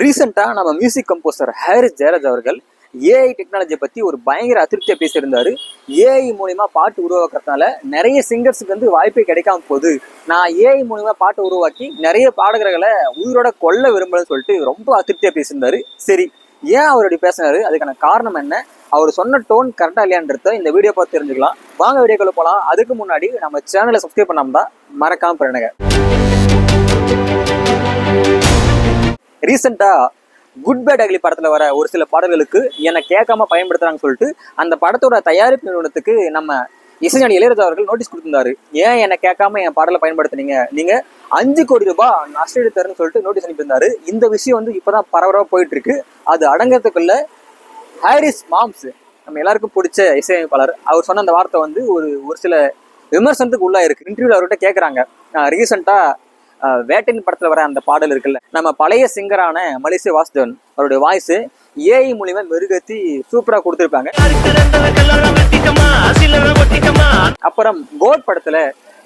ரீசெண்டாக நம்ம music composer Harris Jayaraj அவர்கள் ஏஐ டெக்னாலஜியை பற்றி ஒரு பயங்கர அதிருப்தியை பேசியிருந்தாரு. ஏஐ மூலிமா பாட்டு உருவாக்குறதுனால நிறைய சிங்கர்ஸுக்கு வந்து வாய்ப்பே கிடைக்காம போகுது. நான் ஏஐ மூலிமா பாட்டு உருவாக்கி நிறைய பாடகர்களை உயிரோட கொல்ல விரும்பலன்னு சொல்லிட்டு ரொம்ப அதிருப்தியாக பேசியிருந்தாரு. சரி ஏன் அவர் அப்படி பேசினாரு? அதுக்கான காரணம் என்ன? அவர் சொன்ன டோன் கரெக்டாக இல்லையான்றத இந்த வீடியோ பார்த்து தெரிஞ்சுக்கலாம். வாங்க வீடியோக்குள்ள போகலாம் அதுக்கு முன்னாடி நம்ம சேனலை சப்ஸ்கிரைப் பண்ணாமல் தான் மறக்காமல் பண்ணுங்க ரீசெண்டாக குட் பேட் அக்லி படத்தில் வர ஒரு சில பாடல்களுக்கு என்னை கேட்காம பயன்படுத்துறாங்கன்னு சொல்லிட்டு அந்த படத்தோட தயாரிப்பு நிறுவனத்துக்கு நம்ம இசைஞானி இளையராஜா அவர்கள் நோட்டீஸ் கொடுத்திருந்தாரு. ஏன் என்னை கேட்காம என் பாடலை பயன்படுத்துனீங்க? நீங்க அஞ்சு கோடி ரூபாய் நஷ்டம் எடுத்தாருன்னு சொல்லிட்டு நோட்டீஸ் அனுப்பியிருந்தாரு. இந்த விஷயம் வந்து இப்போ தான் போயிட்டு இருக்கு அது அடங்கிறதுக்குள்ள ஹாரிஸ் மாம்ஸ் நம்ம எல்லாருக்கும் பிடிச்ச இசையமைப்பாளர் அவர் சொன்ன அந்த வார்த்தை வந்து ஒரு ஒரு சில விமர்சனத்துக்கு உள்ளாயிருக்கு. இன்டர்வியூவில் அவர்கிட்ட கேட்குறாங்க ரீசெண்டாக வேட்டையின் படத்துல வர அந்த பாடல் இருக்குல்ல. நம்ம பழைய சிங்கரான மலேசிய வாசுதேவன் அவருடைய வாய்ஸ் ஏஐ மூலியமா மெருகேத்தி சூப்பரா கொடுத்துருப்பாங்க. அப்புறம் கோட் படத்துல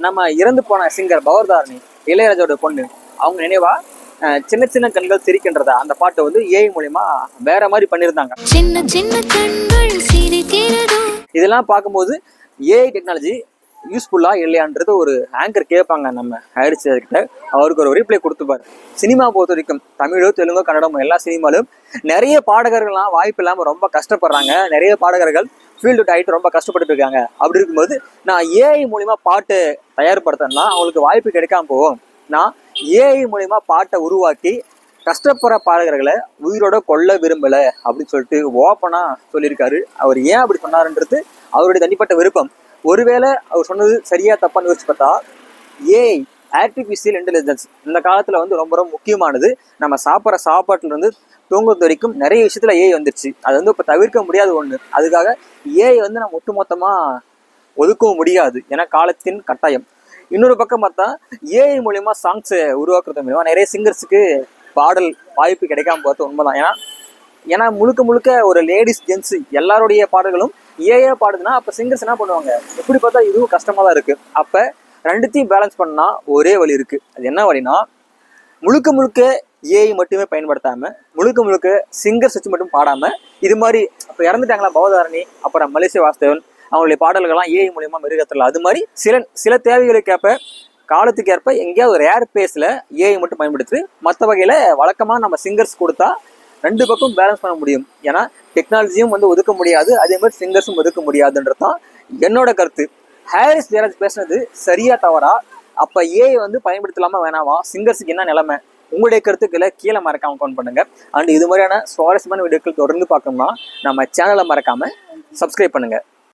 நம்ம இறந்து போன சிங்கர் பவர்தாரணி இளையராஜாவோட பொண்ணு அவங்க நினைவா சின்ன சின்ன கண்கள் சிரிக்கின்றதா அந்த பாட்டை வந்து ஏஐ மூலியமா வேற மாதிரி பண்ணியிருந்தாங்க. சின்ன சின்ன கண்கள் இதெல்லாம் பார்க்கும்போது ஏஐ டெக்னாலஜி யூஸ்ஃபுல்லா இல்லையான்றது ஒரு ஆங்கர் கேட்பாங்க நம்ம ஹாரிஸ் கிட்ட. அவருக்கு ஒரு ரீப்ளை கொடுத்துப்பாரு சினிமா பொறுத்த வரைக்கும் தமிழோ தெலுங்கோ கன்னடமோ எல்லா சினிமாலும் நிறைய பாடகர்கள்லாம் வாய்ப்பு இல்லாமல் ரொம்ப கஷ்டப்படுறாங்க. நிறைய பாடகர்கள் ஃபீல்டு ஆகிட்டு ரொம்ப கஷ்டப்பட்டு இருக்காங்க. அப்படி இருக்கும்போது நான் ஏஐ மூலிமா பாட்டு தயார்படுத்தேன்னா அவங்களுக்கு வாய்ப்பு கிடைக்காம போகும். நான் ஏஐ மூலிமா பாட்டை உருவாக்கி கஷ்டப்படுற பாடகர்களை உயிரோட கொல்ல விரும்பலை அப்படின்னு சொல்லிட்டு ஓப்பனாக சொல்லியிருக்காரு. அவர் ஏன் அப்படி சொன்னாருன்றது அவருடைய தனிப்பட்ட விருப்பம். ஒருவேளை அவர் சொன்னது சரியா தப்பான்னு யோசிச்சு பார்த்தா ஏஐ ஆர்டிஃபிஷியல் இன்டெலிஜென்ஸ் இந்த காலத்தில் வந்து ரொம்ப ரொம்ப முக்கியமானது நம்ம சாப்பிட்ற சாப்பாட்டுல இருந்து தூங்குறது வரைக்கும் நிறைய விஷயத்தில் ஏஐ வந்துருச்சு. அது வந்து இப்போ தவிர்க்க முடியாத ஒன்று அதுக்காக ஏஐ வந்து நம்ம ஒட்டுமொத்தமாக ஒதுக்கவும் முடியாது. ஏன்னா காலத்தின் கட்டாயம். இன்னொரு பக்கம் பார்த்தா ஏஐ மூலியமா சாங்ஸை உருவாக்குறது மூலியமா நிறைய சிங்கர்ஸுக்கு பாடல் வாய்ப்பு கிடைக்காம போகிறது உண்மைதான். ஏன்னா ஏன்னா முழுக்க முழுக்க ஒரு லேடிஸ் ஜென்ஸ் எல்லாருடைய பாடல்களும் ஏஏ பாடுதுன்னா அப்போ சிங்கர்ஸ் என்ன பண்ணுவாங்க? எப்படி பார்த்தா இதுவும் கஷ்டமாக தான் இருக்குது அப்போ ரெண்டுத்தையும் பேலன்ஸ் பண்ணால் ஒரே வழி இருக்குது அது என்ன வழினா முழுக்க முழுக்க ஏஐ மட்டுமே பயன்படுத்தாமல் முழுக்க முழுக்க சிங்கர்ஸ் வச்சு மட்டும் பாடாமல் இது மாதிரி இப்போ இறந்துட்டாங்களா பவதாரணி அப்புறம் மலேசிய வாஸ்தவன் அவங்களுடைய பாடல்கள்லாம் ஏஐ மூலியமாக மெருகத்தலாம் அது மாதிரி சில சில தேவைகளுக்கேற்ப காலத்துக்கு ஏற்ப எங்கேயாவது ஒரு ஏர் பேஸில் ஏஐ மட்டும் பயன்படுத்து மற்ற வகையில் வழக்கமாக நம்ம சிங்கர்ஸ் கொடுத்தா ரெண்டு பக்கம் பேலன்ஸ் பண்ண முடியும். ஏன்னா டெக்னாலஜியும் வந்து ஒதுக்க முடியாது. அதே மாதிரி சிங்கர்ஸும் ஒதுக்க முடியாதுன்றது தான் என்னோட கருத்து. ஹாரிஸ் ஜெயராஜ் பேசுனது சரியா தவறா? அப்போ ஏஐ வந்து பயன்படுத்தலாமா வேணாமா? சிங்கர்ஸுக்கு என்ன நிலைமை? உங்களுடைய கருத்துக்களை கீழே மறக்காம கவுண்ட் பண்ணுங்க. அண்ட் இது மாதிரியான சுவாரஸ்யமான வீடியோக்கள் தொடர்ந்து பார்க்கணும்னா நம்ம சேனலை மறக்காம சப்ஸ்கிரைப் பண்ணுங்க.